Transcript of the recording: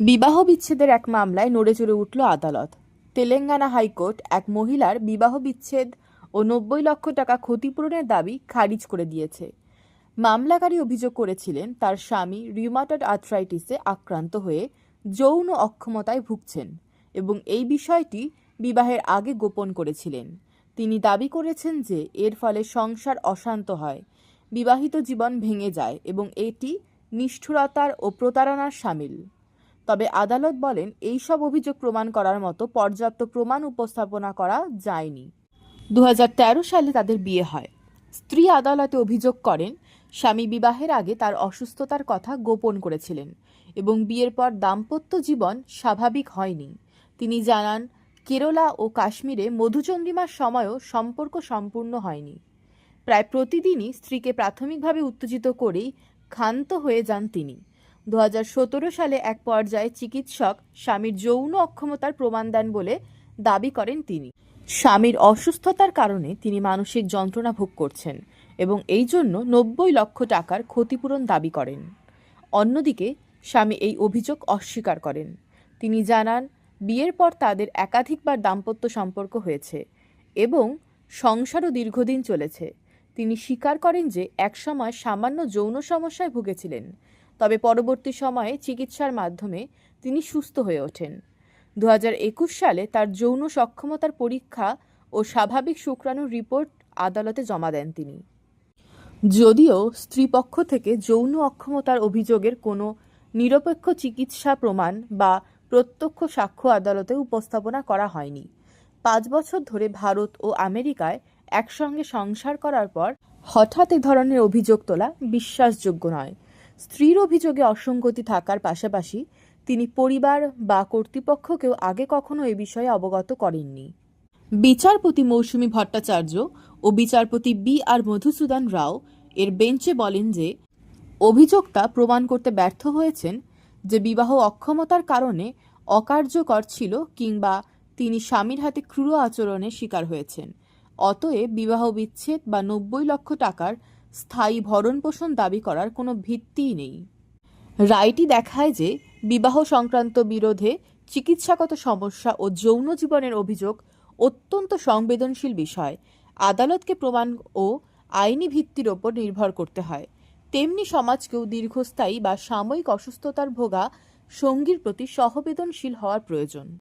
বিবাহ বিচ্ছেদের এক মামলায় নড়ে নড়েচড়ে উঠল আদালত। তেলেঙ্গানা হাইকোর্ট এক মহিলার বিবাহ বিচ্ছেদ ও নব্বই লক্ষ টাকা ক্ষতিপূরণের দাবি খারিজ করে দিয়েছে। মামলাকারী অভিযোগ করেছিলেন, তার স্বামী রিউমাটয়েড আর্থ্রাইটিসে আক্রান্ত হয়ে যৌন অক্ষমতায় ভুগছেন এবং এই বিষয়টি বিবাহের আগে গোপন করেছিলেন। তিনি দাবি করেছেন যে, এর ফলে সংসার অশান্ত হয়, বিবাহিত জীবন ভেঙে যায় এবং এটি নিষ্ঠুরতার ও প্রতারণার সামিল। তবে আদালত বলেন এই সব অভিযোগ প্রমাণ করার মতো পর্যাপ্ত প্রমাণ উপস্থাপনা করা যায়নি। দু হাজার তেরো সালে তাদের বিয়ে হয়। স্ত্রী আদালতে অভিযোগ করেন, স্বামী বিবাহের আগে তার অসুস্থতার কথা গোপন করেছিলেন এবং বিয়ের পর দাম্পত্য জীবন স্বাভাবিক হয়নি। তিনি জানান, কেরলা ও কাশ্মীরে মধুচন্দ্রিমার সময়ও সম্পর্ক সম্পূর্ণ হয়নি। প্রায় প্রতিদিনই স্ত্রীকে প্রাথমিকভাবে উত্তেজিত করেই ক্ষান্ত হয়ে যান তিনি। দু হাজার সতেরো সালে এক পর্যায়ে চিকিৎসক স্বামীর যৌন অক্ষমতার প্রমাণ দেন বলে দাবি করেন তিনি। স্বামীর অসুস্থতার কারণে তিনি মানসিক যন্ত্রণা ভোগ করছেন এবং এই জন্য নব্বই লক্ষ টাকার ক্ষতিপূরণ দাবি করেন। অন্যদিকে, স্বামী এই অভিযোগ অস্বীকার করেন। তিনি জানান, বিয়ের পর তাদের একাধিকবার দাম্পত্য সম্পর্ক হয়েছে এবং সংসারও দীর্ঘদিন চলেছে। তিনি স্বীকার করেন যে, একসময় সামান্য যৌন সমস্যায় ভুগেছিলেন তবে পরবর্তী সময়ে চিকিৎসার মাধ্যমে তিনি সুস্থ হয়ে ওঠেন। দু হাজার একুশ সালে তার যৌন সক্ষমতার পরীক্ষা ও স্বাভাবিক শুক্রাণুর রিপোর্ট আদালতে জমা দেন তিনি। যদিও স্ত্রীপক্ষ থেকে যৌন অক্ষমতার অভিযোগের কোনো নিরপেক্ষ চিকিৎসা প্রমাণ বা প্রত্যক্ষ সাক্ষ্য আদালতে উপস্থাপনা করা হয়নি। পাঁচ বছর ধরে ভারত ও আমেরিকায় একসঙ্গে সংসার করার পর হঠাৎ এ ধরনের অভিযোগ তোলা বিশ্বাসযোগ্য নয়। স্ত্রীর অভিযোগে অসঙ্গতি থাকার পাশাপাশি তিনি পরিবার বা কর্তৃপক্ষকেও আগে কখনো এ বিষয়ে অবগত করেননি। বিচারপতি মৌসুমী ভট্টাচার্য ও বিচারপতি বি আর মধুসূদন রাও এর বেঞ্চে বলেন যে অভিযোক্তা প্রমাণ করতে ব্যর্থ হয়েছেন যে বিবাহ অক্ষমতার কারণে অকার্যকর ছিল কিংবা তিনি স্বামীর হাতে ক্রূর আচরণের শিকার হয়েছেন। অতএব বিবাহ বিচ্ছেদ বা নব্বই লক্ষ টাকার স্থায়ী ভরণপোষণ দাবি করার কোনো ভিত্তিই নেই। রায়টি দেখায় যে বিবাহ সংক্রান্ত বিরোধে চিকিৎসাগত সমস্যা ও যৌন জীবনের অভিযোগ অত্যন্ত সংবেদনশীল বিষয়। আদালতকে প্রমাণ ও আইনি ভিত্তির ওপর নির্ভর করতে হয়। তেমনি সমাজকেও দীর্ঘস্থায়ী বা সাময়িক অসুস্থতার ভোগা সঙ্গীর প্রতি সহবেদনশীল হওয়ার প্রয়োজন।